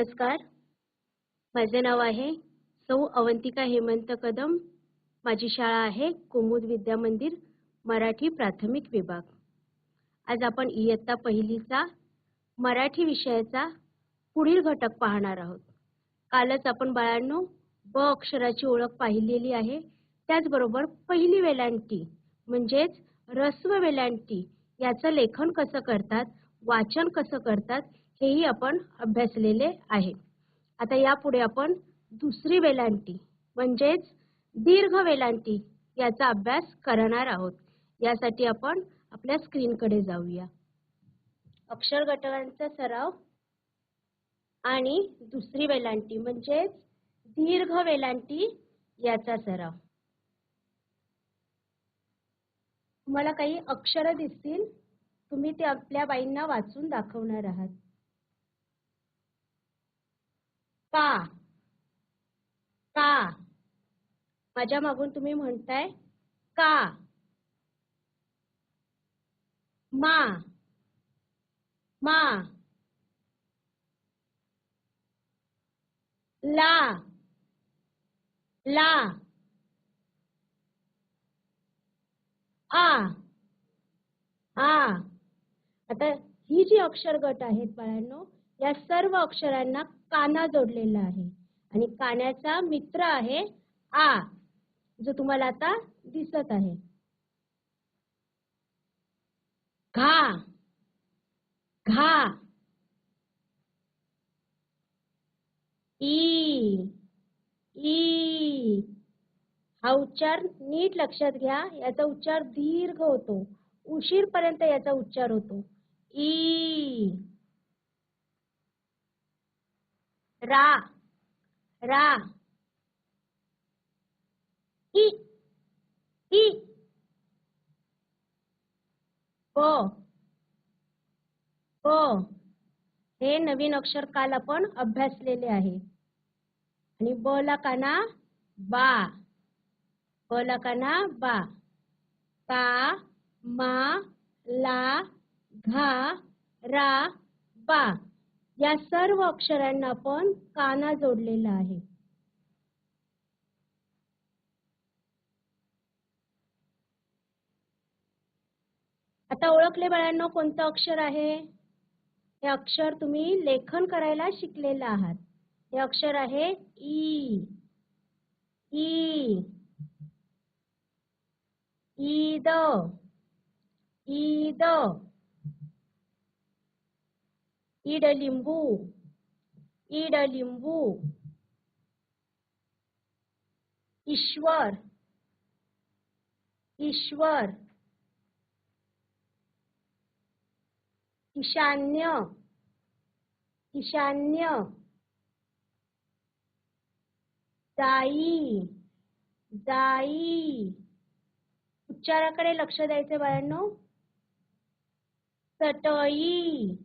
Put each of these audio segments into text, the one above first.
नमस्कार. माझे नाव आहे सौ अवंतिका हेमंत कदम. माझी शाळा आहे कुमुद विद्या मंदिर मराठी प्राथमिक विभाग. आज आपण इयत्ता पहिलीचा मराठी विषयाचा पुढील घटक पाहणार आहोत. कालच आपण बाळांनो ब अक्षराची ओळख पाहिलेली आहे. त्याचबरोबर पहिली वेलांटी म्हणजेच ऱ्हस्व वेलांटी याचं लेखन कसं करतात वाचन कसं करतात हेही आपण अभ्यासलेले आहे. आता यापुढे आपण दुसरी वेलांटी म्हणजेच दीर्घ वेलांटी याचा अभ्यास करणार आहोत. यासाठी आपण आपल्या स्क्रीनकडे जाऊया. अक्षर घटकांचा सराव आणि दुसरी वेलांटी म्हणजेच दीर्घ वेलांटी याचा सराव. तुम्हाला काही अक्षरं दिसतील तुम्ही ते आपल्या बाईंना वाचून दाखवणार आहात. का? का? माझ्या मागून तुम्ही म्हणताय का? मा. मा. ला. ला. आ. आ. आता ही जी अक्षर गट आहेत बाळांनो या सर्व अक्षरांना काना जोडलेला आहे. आणि कान्याचा मित्र आहे आ जो तुम्हाला आता दिसत आहे. घा घा. ई ई. हा उच्चार नीट लक्षात घ्या. याचा उच्चार दीर्घ होतो. उशीरपर्यंत याचा उच्चार होतो. ई. रा रा, इ इ, प प. हे नवीन अक्षर काल आपण अभ्यासलेले आहे. आणि ब ला बा. ब ला काना बा. का मा, ला, घा, रा, बा. या सर्व अक्षरांना आपण काना जोडलेला आहे. आता ओळखले बाळांना कोणतं अक्षर आहे? हे अक्षर तुम्ही लेखन करायला शिकलेलं आहात. हे अक्षर आहे ई. ई. ईद. ईद. ईड लिंबू ईड लिंबू ईश्वर ईश्वर ईशान्य ईशान्य जाई जाई उच्चाराकडे लक्ष द्यायचे बाळांनो. चटई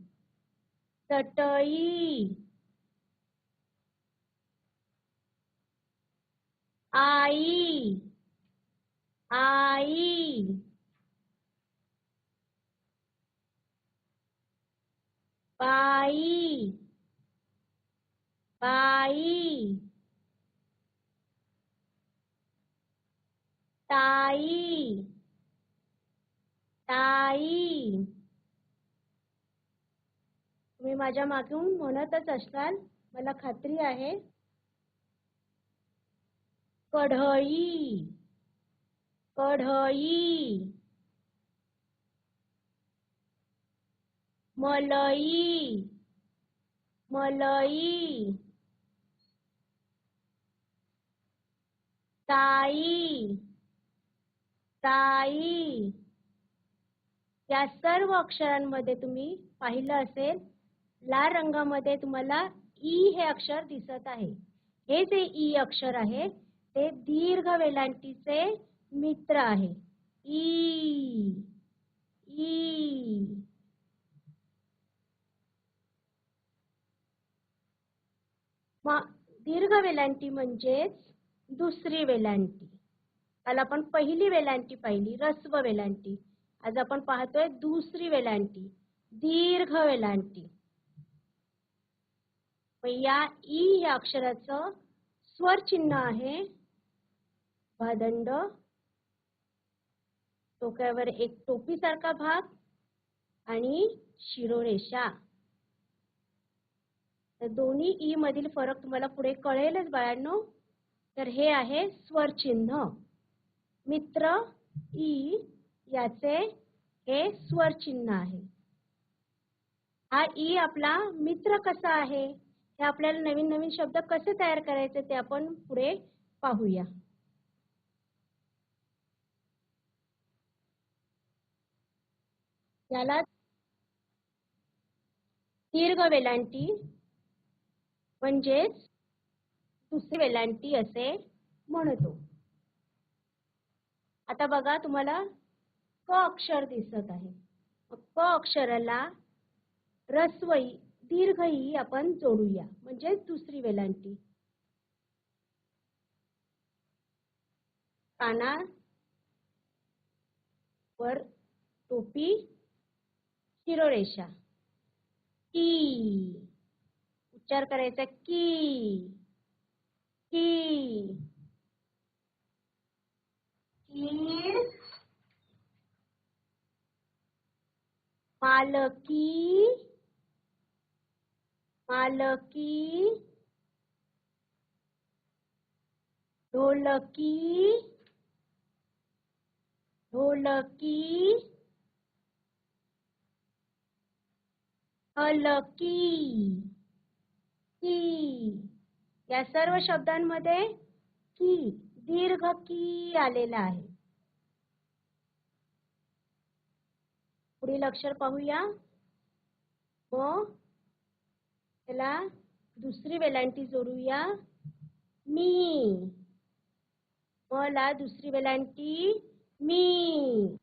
चटई आई। आई। बाई बाई ताई। ताई। तुम्ही माझ्या मागून म्हणतच असणार. मला खात्री आहे. कढई कढई मलई. मलई. ताई. ताई. या सर्व अक्षरांमध्ये तुम्ही पाहिलं असेल. लाल रंगामध्ये तुम्हाला ई हे अक्षर दिसत आहे. हे जे ई अक्षर आहे ते दीर्घ वेलांटीचे मित्र आहे. ई. ई. दीर्घ वेलांटी म्हणजेच दुसरी वेलांटी. काल आपण पहिली वेलांटी पाहिली रस्व वेलांटी. आज आपण पाहतोय दुसरी वेलांटी दीर्घ वेलांटी. या ई या अक्षराचं स्वर चिन्ह आहे. भादंड. टोक्यावर एक टोपीसारखा भाग आणि शिरोरेषा. तर दोन्ही ई मधील फरक तुम्हाला पुढे कळेलच बाळांनो. तर हे आहे स्वर चिन्ह. मित्र ई याचे हे स्वर चिन्ह आहे. हा ई आपला मित्र कसा आहे? हे आपल्याला नवीन नवीन शब्द कसे तयार करायचे ते आपण पुढे पाहूया. याला दीर्घ वेलांटी म्हणजेच दुसरी वेलांटी असे म्हणतो. आता बघा तुम्हाला क अक्षर दिसत आहे. क अक्षराला रस्वई दीर्घ ई आपण जोडूया. म्हणजे दुसरी वेलांटी. काना वर टोपी शिरोरेषा. की. उच्चार करायचा की. की. मालकी. मालकी ढोलकी ढोलकी हलकी की. या सर्व शब्दांमध्ये की दीर्घ की आलेला आहे. पुढील अक्षर पाहूया. मग त्याला दुसरी वेलांटी जोडूया. मी. मला दुसरी वेलांटी मी.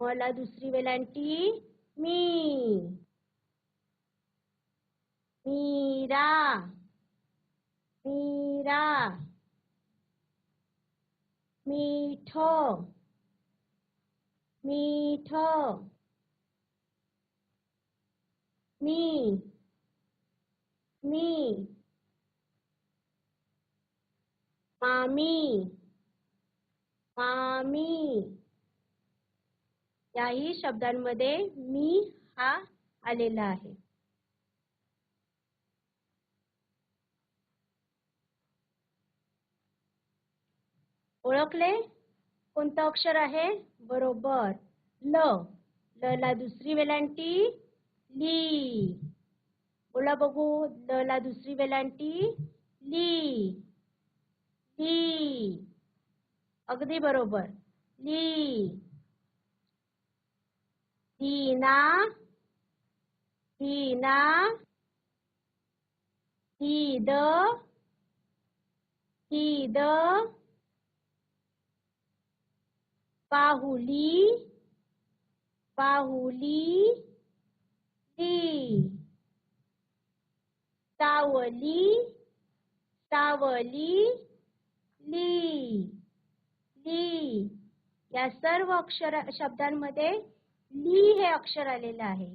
मला दुसरी वेलांटी मी. मीरा. मीरा. मीठ. मीठ. मी. मी. मामी. मामी. याही शब्दांमध्ये मी हा आलेला आहे. ओळखले? कोणतं अक्षर आहे? बरोबर. ल. ल ला दुसरी वेलांटी. ली. बोला बघू. ल ला दुसरी वेलांटी ली. ली. अगदी बरोबर. ली. लीना लीना ईद ईद पाहुली. पाहुली. ली. सावली सावली ली ली. या सर्व अक्षर शब्दांमध्ये ली हे अक्षर आलेलं आहे.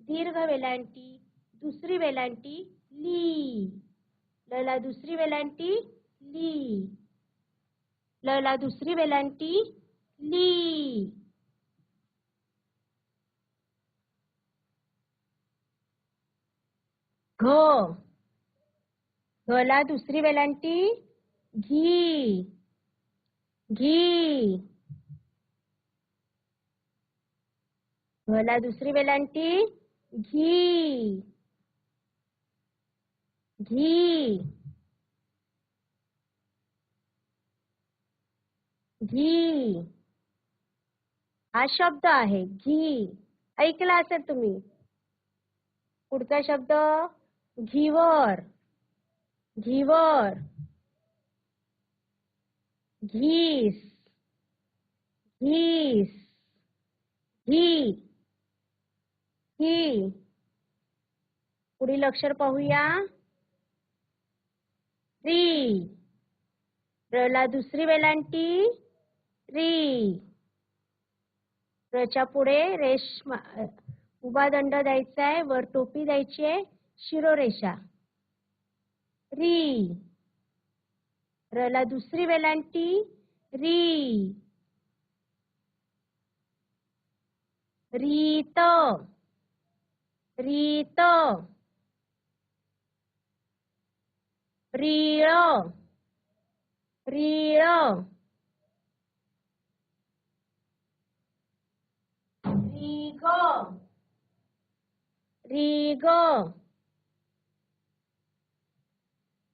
दीर्घ वेलांटी दुसरी वेलांटी ली. लला दुसरी वेलांटी ली. लला दुसरी वेलांटी ली. हो. घ घला दुसरी वेलांटी. घी. घी. घला दुसरी वेलांटी. घी. घी. घी. हा शब्द आहे घी. ऐकला असेल तुम्ही. पुढचा शब्द? घीवर घीवर घीस घीस घी घी. पुढील अक्षर पाहूया. री र ला दुसरी वेलांटी. री रच्या पुढे रेश उभा दंड द्यायचा आहे वर टोपी द्यायची आहे शिरोरेषा. री. रला दुसरी वेलांटी री. रीत. रीत. रीळ. रीळ. रीग. रीग.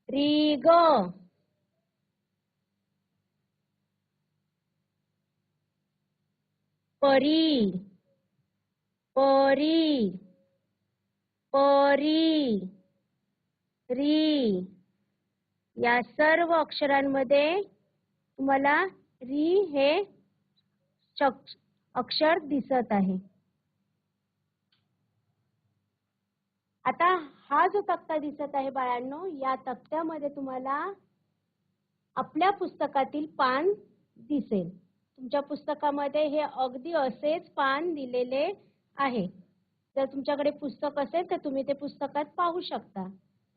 रीग परी परी परी री या सर्व अक्षरांमध्ये तुम्हाला री हे अक्षर दिसत आहे. आता हा जो तक्ता दिसत आहे बाळांनो या तक्त्यामध्ये तुम्हाला आपल्या पुस्तकातील पान दिसेल. तुमच्या पुस्तकामध्ये हे अगदी असेच पान दिलेले आहे. जर तुमच्याकडे पुस्तक असेल तर तुम्ही ते पुस्तकात पाहू शकता.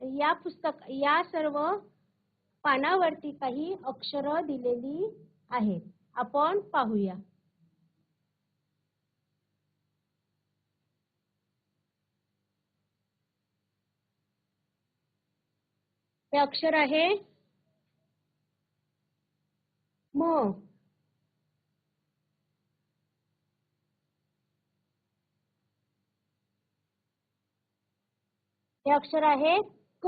या पुस्तक या सर्व पानावरती काही अक्षरं दिलेली आहेत. आपण पाहूया. हे अक्षर आहे? म. हे अक्षर आहे क.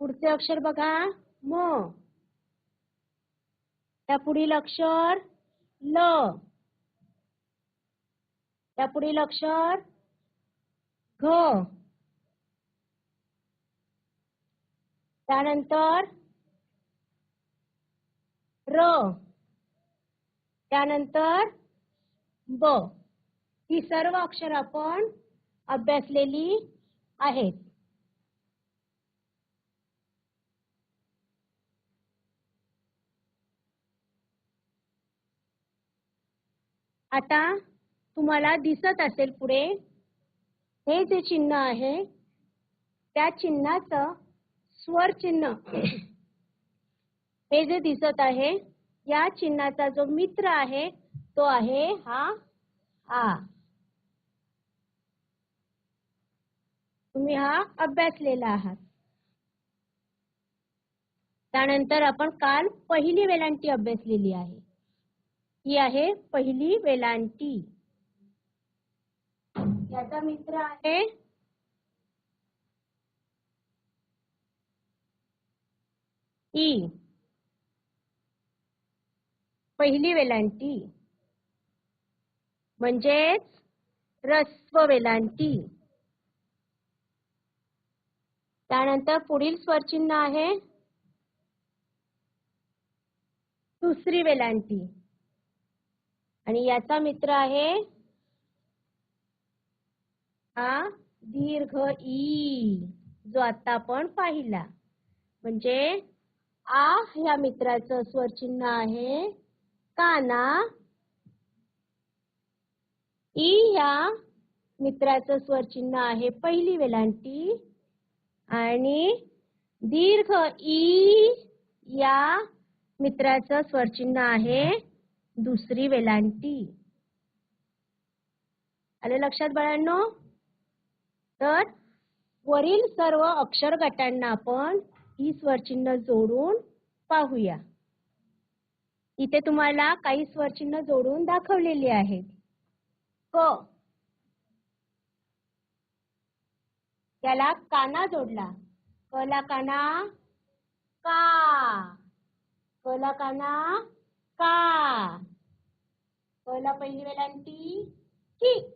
पुढचे अक्षर बघा. म. त्या पुढील अक्षर ल. त्या पुढील अक्षर घ. त्यानंतर र त्यानंतर ब. ही सर्व अक्षर आपण अभ्यासलेली आहेत. आता तुम्हाला दिसत असेल पुढे हे जे चिन्ह आहे त्या चिन्हाचं स्वर चिन्ह. हे जे दिसत आहे या चिन्हाचा जो मित्र आहे तो आहे हा आ. तुम्ही हा अभ्यासलेला आहात. त्यानंतर आपण काल पहिली वेलांटी अभ्यासलेली आहे. ही आहे पहिली वेलांटी. याचा मित्र आहे ई पहिली वेलांटी. म्हणजेच रस्व वेलांटी त्यानंतर पुढील स्वरचिन्ह आहे. दुसरी वेलांटी. आणि याचा मित्र आहे हा दीर्घ ई जो आता आपण पाहिला. म्हणजे आ ह्या मित्राचं स्वरचिन्ह आहे. काना. ई ह्या मित्राचं स्वरचिन्ह आहे पहिली वेलांटी. आणि दीर्घ ई या मित्राचं स्वरचिन्ह आहे दुसरी वेलांटी. आले लक्षात बाळांनो? तर वरील सर्व अक्षर गटांना आपण ही स्वरचिन्ह जोडून पाहूया. इथे तुम्हाला काही स्वरचिन्ह जोडून दाखवलेली आहेत. क. त्याला काना जोडला. कला काना का. कला काना का. कला पहिली वेलांटी की.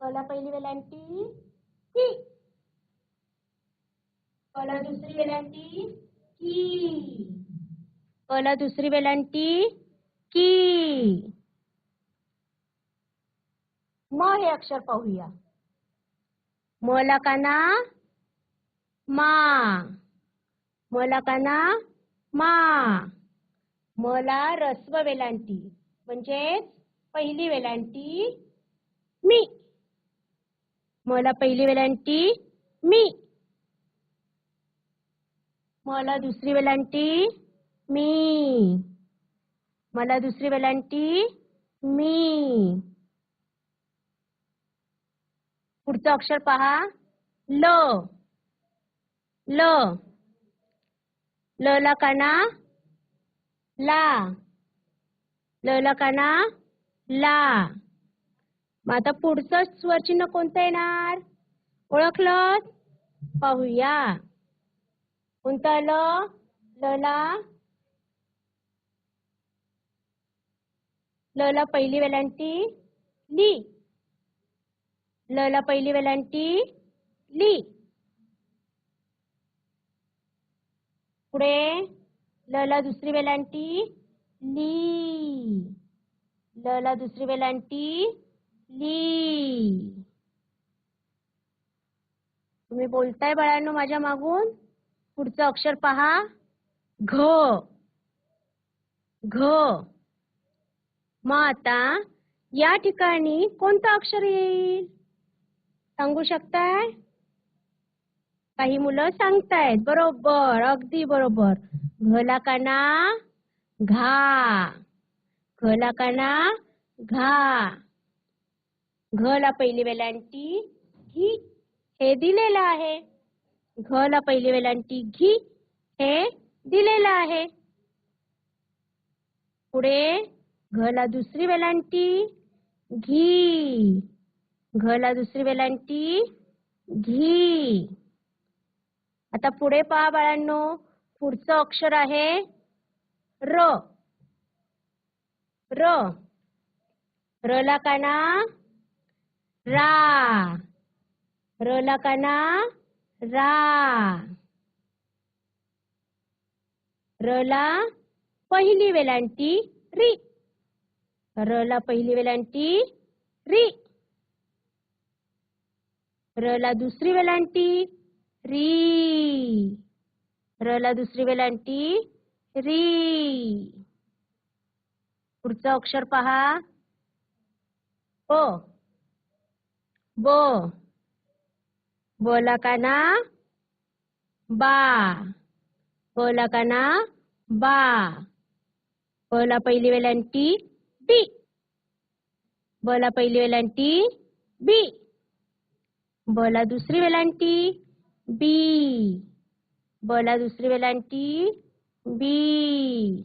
कला पहिली वेलांटी की. कला दुसरी वेलांटी की. कला दुसरी वेलांटी की. म हे अक्षर पाहूया. मला काना मा. मला काना मा. मला रस्व वेलांटी म्हणजेच पहिली वेलांटी मी. मला पहिली वेलांटी मी. मला दुसरी वेलांटी मी. मला दुसरी वेलांटी मी. पुढचं अक्षर पहा. ल. ल. ल ला काना. ला. ल ला काना. ला. मग आता पुढचं स्वरचिन्ह कोणतं येणार? ओळखलं पाहूया. कोणतं ल लला लला पहिली वेलांटी ली. लला पहिली वेलांटी ली. पुढे लला दुसरी वेलांटी ली. लला दुसरी वेलांटी ली. तुम्ही बोलताय बाळांनो माझ्या मागून. पुढचं अक्षर पहा. घ. घ. मग आता या ठिकाणी कोणतं अक्षर येईल? सांगू शकताय? काही मुलं सांगतायत. बरोबर अगदी बरोबर. घला काना घा. घला काना घा. घला पहिली वेलांटी ही हे दिलेलं आहे. घला पहिली वेलांटी घी हे दिलेलं आहे. पुढे घला दुसरी वेलांटी घी. घला दुसरी वेलांटी घी. आता पुढे पहा बाळांनो पुढचं अक्षर आहे र. र. र ला काना रा. र ला काना रा. रला पहिली वेलांटी री. रला पहिली वेलांटी री. रला दुसरी वेलांटी री. रला दुसरी वेलांटी री. पुढचं अक्षर पहा. ब. बो. बोला का ना? बा. बोला का ना? बा. बोला पहिली वेलांटी बी. बोला पहिली वेलांटी बी. बोला दुसरी वेलांटी बी. बोला दुसरी वेलांटी बी.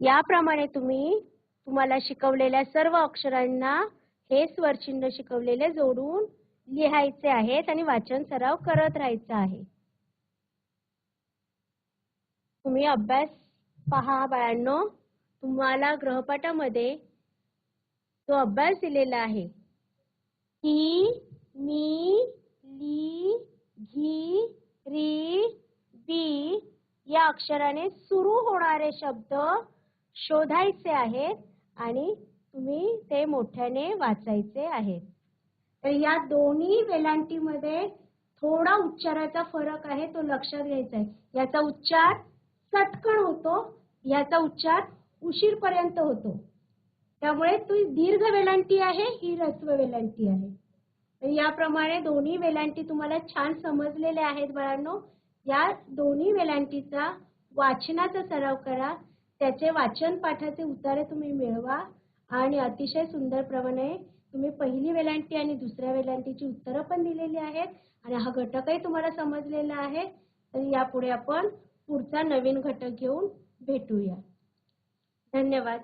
याप्रमाणे तुम्ही तुम्हाला शिकवलेल्या सर्व अक्षरांना हे स्वरचिन्ह शिकवलेले जोडून लिहायचे आहेत आणि वाचन सराव करत राहायचा आहे. तुम्ही अभ्यास पहा बाळांनो. तुम्हाला ग्रहपाठामध्ये तो अभ्यास दिलेला आहे की मी ली घी री बी या अक्षराने सुरू होणारे शब्द शोधायचे आहेत आणि तुम्ही ते मोठ्याने वाचायचे आहेत. तर या दोन्ही वेलांटीमध्ये थोडा उच्चाराचा फरक आहे तो लक्षात घ्यायचा आहे. याचा उच्चार चटकन होतो याचा उच्चार उशीरपर्यंत होतो. त्यामुळे ती दीर्घ वेलांटी आहे ही रस्व वेलांटी आहे. तर याप्रमाणे दोन्ही वेलांटी तुम्हाला छान समजलेल्या आहेत बाळांनो. या दोन्ही वेलांटीचा वाचनाचा सराव करा. त्याचे वाचन पाठाचे उतारे तुम्ही मिळवा. आणि अतिशय सुंदरप्रमाणे तुम्ही पहिली वेलांटी आणि दुसऱ्या वेलांटीची उत्तरं पण दिलेली आहेत आणि हा घटकही तुम्हाला समजलेला आहे. तर यापुढे आपण पुढचा नवीन घटक घेऊन भेटूया. धन्यवाद.